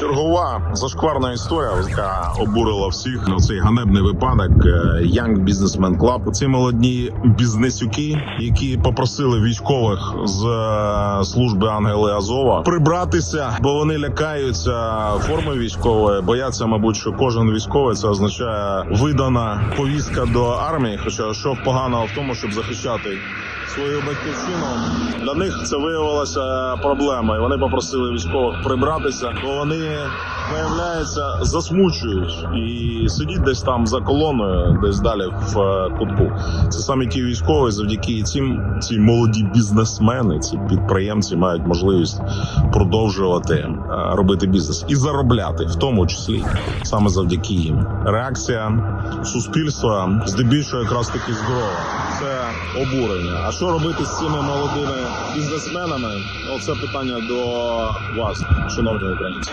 Чергова зашкварна історія, яка обурила всіх. Ну, Цей ганебний випадок е, Young Businessman Club. Ці молоді бізнесюки, які попросили військових з е, служби Ангели Азова прибратися, бо вони лякаються форми військової. Бояться, мабуть, що кожен військовий це означає видана повістка до армії. Хоча що поганого в тому, щоб захищати свою батьківщину. Для них це виявилася проблема, і вони попросили військових прибратися, бо вони виявляється засмучують і сидіть десь там за колоною, десь далі в е, кутку. Це саме ті військові, завдяки цим ці молоді бізнесмени, ці підприємці мають можливість продовжувати е, робити бізнес і заробляти, в тому числі саме завдяки їм. Реакція суспільства здебільшого якраз таки здорова. Це обурення. А що робити з цими молодими бізнесменами? Оце питання до вас, шановні українці.